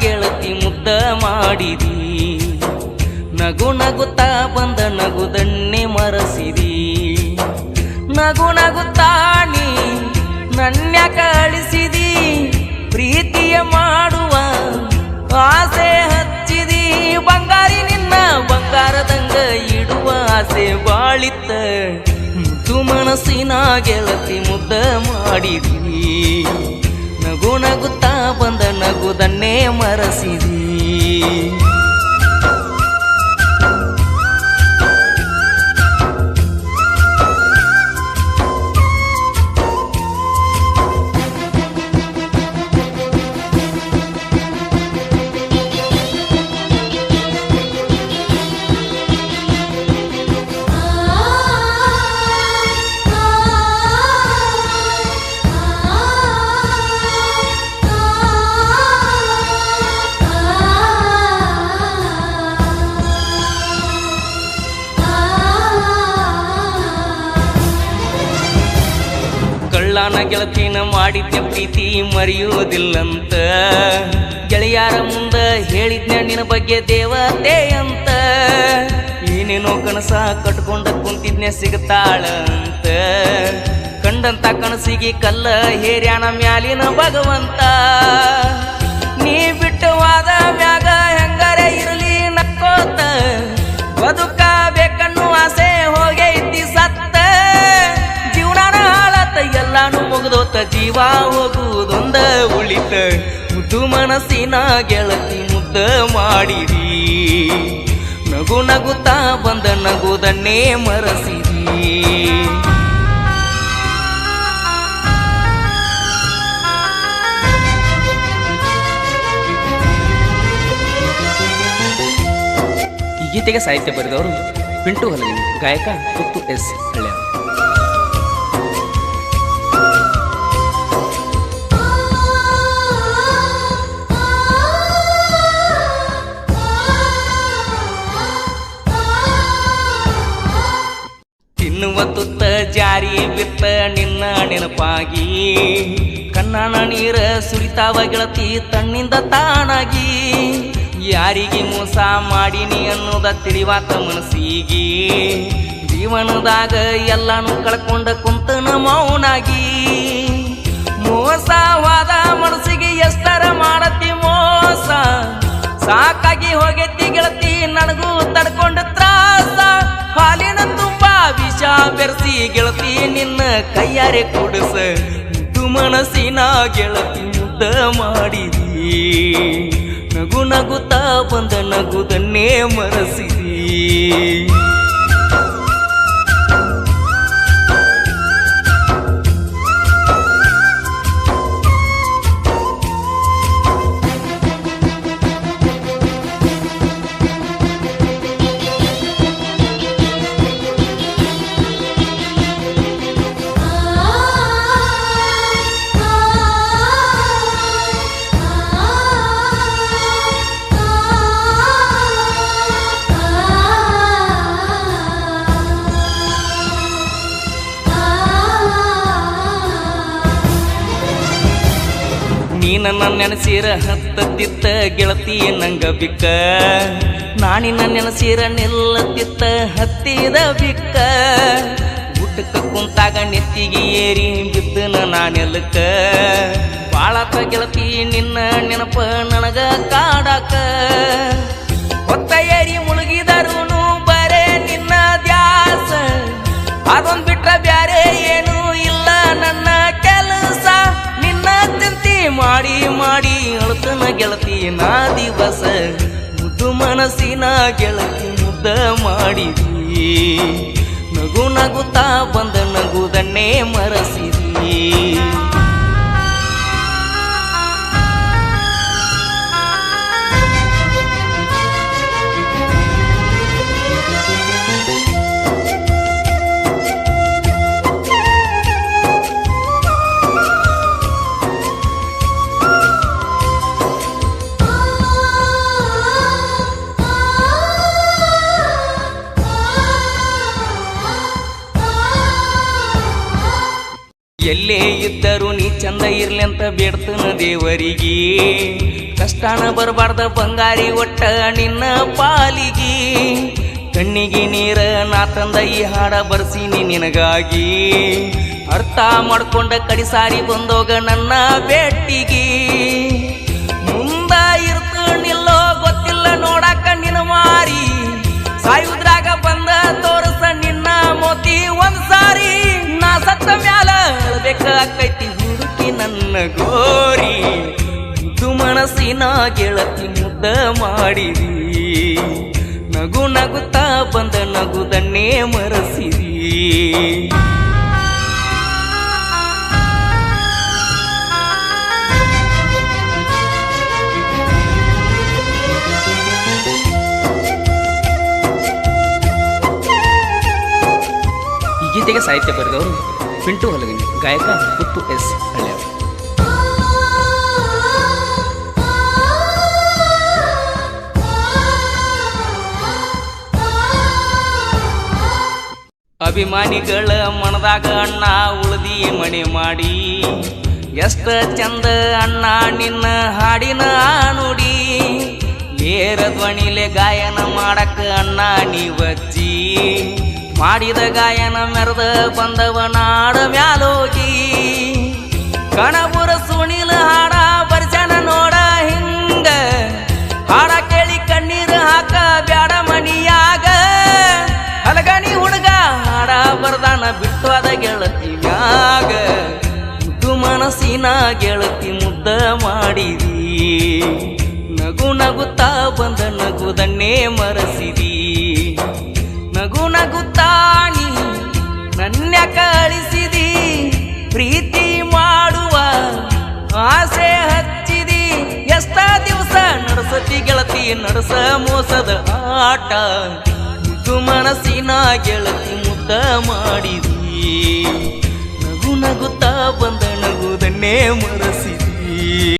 ಗೆಳತಿ ಮುದ್ದ ಮಾಡಿದಿ. ನಗು ನಗುತ್ತಾ ಬಂದ ನಗುದನ್ನೇ ಮರಸಿದಿ. ನಗು ನಗುತ್ತಾ ನೀ ಕಳಿಸಿದಿ. ಪ್ರೀತಿಯ ಮಾಡುವ ಆಸೆ ಹಚ್ಚಿದಿ. ಬಂಗಾರಿ ನಿನ್ನ ಬಂಗಾರದಂಗ ಇಡುವ ಆಸೆ ಬಾಳಿತ್ತ ಮುದ್ದು ಮನಸ್ಸಿನ ಗೆಳತಿ ಮುದ್ದ ಮಾಡಿದಿ. ನಗುತ್ತಾ ಬಂದ ನಗುದನ್ನೇ ಮರಸಿದಿ. ಕಳ್ಳನ ಗೆಳತಿನ ಮಾಡಿದ್ನ ಪ್ರೀತಿ ಮರೆಯುವುದಿಲ್ಲಂತ. ಗೆಳೆಯಾರ ಮುಂದ ಹೇಳಿದ್ನ ನಿನ್ನ ಬಗ್ಗೆ ದೇವತೆ ಅಂತ. ಏನೇನೋ ಕನಸ ಕಟ್ಕೊಂಡ ಕುಂತಿದ್ನೆ ಸಿಗತಾಳಂತ. ಕಂಡಂತ ಕನಸಿಗೆ ಕಲ್ಲ ಹೇರ್ಯಾನ ಮ್ಯಾಲಿನ ಭಗವಂತ. ಮುದ್ದು ಮನಸ್ಸಿನ ಗೆಳತಿ ಮುದ್ದ ಮಾಡಿರಿ. ನಗು ನಗುತ್ತಾ ಬಂದ ನಗುದನ್ನೇ ಮರಸಿರಿ. ಗೀತೆಗೆ ಸಾಹಿತ್ಯ ಬರೆದವರು ಪಿಂಟು ಹಲಗಿ, ಗಾಯಕ ಕುತ್ತು ಎಸ್ ಹಳ್ಳ್ಯ ನೆನಪಾಗಿ, ಕಣ್ಣನ ನೀರ ಸುರಿತಾವ ಗೆಳತಿ ತಣ್ಣಿಂದ ತಾನಾಗಿ. ಯಾರಿಗೆ ಮೋಸ ಮಾಡಿನಿ ಅನ್ನೋದ ತಿಳಿವಾತ ಮನಸ್ಸಿಗೆ. ಜೀವನದಾಗ ಎಲ್ಲಾನು ಕಳ್ಕೊಂಡ ಕುಂತನ ಮೌನಾಗಿ ಮೋಸವಾದ ಮನಸ್ಸಿಗೆ ಎಷ್ಟರ ಮಾಡತಿ ಮೋಸ. ಸಾಕಾಗಿ ಹೋಗೈತಿ ಗೆಳತಿ, ನನಗೂ ತಡ್ಕೊಂಡ ತ್ರಾಸ. ಹಾಲಿನ ವಿಷ ಬೆರೆಸಿ ಗೆಳತಿ, ನಿನ್ನ ಕೈಯಾರೆ ಕೊಡಸ. ಮುದ್ದು ಮನಸ್ಸಿನ ಗೆಳತಿ ಮುದ್ದ ಮಾಡಿದಿ. ನಗು ನಗುತ್ತಾ ಬಂದ ನಗುದನ್ನೇ ಮರಸಿದಿ. ನೀನ ನನ್ನ ನೆನಸಿರ ಹತ್ತತ್ತಿತ್ತ ಗೆಳತಿ ನಂಗ ಬಿಕ್ಕ. ನಾನಿನ ನೆನಸಿರ ನಿಲ್ಲತ್ತಿತ್ತ ಹತ್ತಿದ ಬಿಕ್ಕ. ಊಟಕ್ಕ ಕುಂತಾಗ ನೆತ್ತಿಗೆ ಏರಿ ಬಿದ್ದನ ನಾನೆಲ್ಲಕ್ಕ ಬಾಳತ ಗೆಳತಿ ನಿನ್ನ ನೆನಪ ನನಗ ಕಾಡಾಕ. ಹೊತ್ತ ಏರಿ ಮುಳುಗಿದರುನು ಬರೇ ನಿನ್ನ ದ್ಯಾಸ. ಅದೊಂದ್ ಗೆಳತಿ ನಾ ದಿವಸ ಮುದ್ದು ಮನಸ್ಸಿನ ಗೆಳತಿ ಮುದ್ದ ಮಾಡಿದಿ. ನಗು ನಗುತ್ತಾ ಬಂದ ನಗುದನ್ನೇ ಮರಸಿದಿ. ಎಲ್ಲೇ ಇದ್ದರು ನೀ ಚಂದ ಇರ್ಲಿ ಅಂತ ಬೇಡ್ತನ ದೇವರಿಗೆ. ಕಷ್ಟನ ಬರಬಾರ್ದ ಬಂಗಾರಿ ಒಟ್ಟ ನಿನ್ನ ಪಾಲಿಗೆ. ಕಣ್ಣಿಗೆ ನೀರ ನಾ ತಂದ ಈ ಹಾಡ ಬರ್ಸೀನಿ ನಿನಗಾಗಿ. ಅರ್ಥ ಮಾಡ್ಕೊಂಡ ಕಡಿಸಾರಿ ಬಂದೋಗ ನನ್ನ ಬೆಟ್ಟಿಗೆ. ಮುಂದ ಇರ್ತನಿಲ್ಲೋ ಗೊತ್ತಿಲ್ಲ ನೋಡಾಕ ಅಳ್ಬೇಕಾಕೈತಿ ಹುಡುಕಿ ನನ್ನ ಗೋರಿ. ಇದು ಮನಸ್ಸಿನ ಗೆಳತಿ ಮುದ್ದ ಮಾಡಿರಿ. ನಗು ನಗುತ್ತಾ ಬಂದ ನಗುದನ್ನೇ ಮರಸಿರಿ. ಗೀತೆಗೆ ಸಾಹಿತ್ಯ ಬರೆದವರು ಪಿಂಟು ಹೊಲಗನಿ ಗಾಯಕ ಪುತ್ತು ಎಸ್ ಅಭಿಮಾನಿಗಳ ಮನದಾಗ ಅಣ್ಣ ಉಳ್ದಿ ಮಣಿ ಮಾಡಿ, ಎಷ್ಟ ಚಂದ ಅಣ್ಣ ನಿನ್ನ ಹಾಡಿನ ನುಡಿ. ಏರ ಧ್ವನಿಲೆ ಗಾಯನ ಮಾಡಕ ಅಣ್ಣ ನೀವಜ್ಜಿ ಮಾಡಿದ ಗಾಯನ ಮೆರೆದ ಬಂದವ ನಾಡ ಮ್ಯಾಲೋಗಿ ಕಣಬುರ ಸುಣಿಲ ಹಾಡ ಬರ್ಜನ ನೋಡ ಹಿಂಗ. ಹಾಡ ಕೇಳಿ ಕಣ್ಣೀರು ಹಾಕ ಬ್ಯಾಡ ಮನಿಯಾಗ. ಹಲಗಣಿ ಹುಡುಗ ಹಾಡ ಬರ್ದಾನ ಬಿಟ್ಟು ಅದ ಗೆಳತಿ ಮ್ಯಾಗ. ಮುದ್ದು ಮನಸ್ಸಿನ ಗೆಳತಿ ಮುದ್ದ ಮಾಡಿದಿ. ನಗು ನಗುತ್ತಾ ಬಂದ ನಗುದನ್ನೇ ಮರಸಿದಿ. ನಗು ನಗುತ್ತಾನಿ ನನ್ನ ಕಳಿಸಿದಿ, ಪ್ರೀತಿ ಮಾಡುವ ಆಸೆ ಹಚ್ಚಿದಿ. ಎಷ್ಟ ದಿವಸ ನಡೆಸತಿ ಗೆಳತಿ, ನಡೆಸ ಮೋಸದ ಆಟ ಮುದ್ದು ಮನಸ್ಸಿನ ಗೆಳತಿ ಮುದ್ದ ಮಾಡಿದಿ. ನಗು ನಗುತ್ತಾ ಬಂದ ನಗುದನ್ನೇ ಮರಸಿದಿ.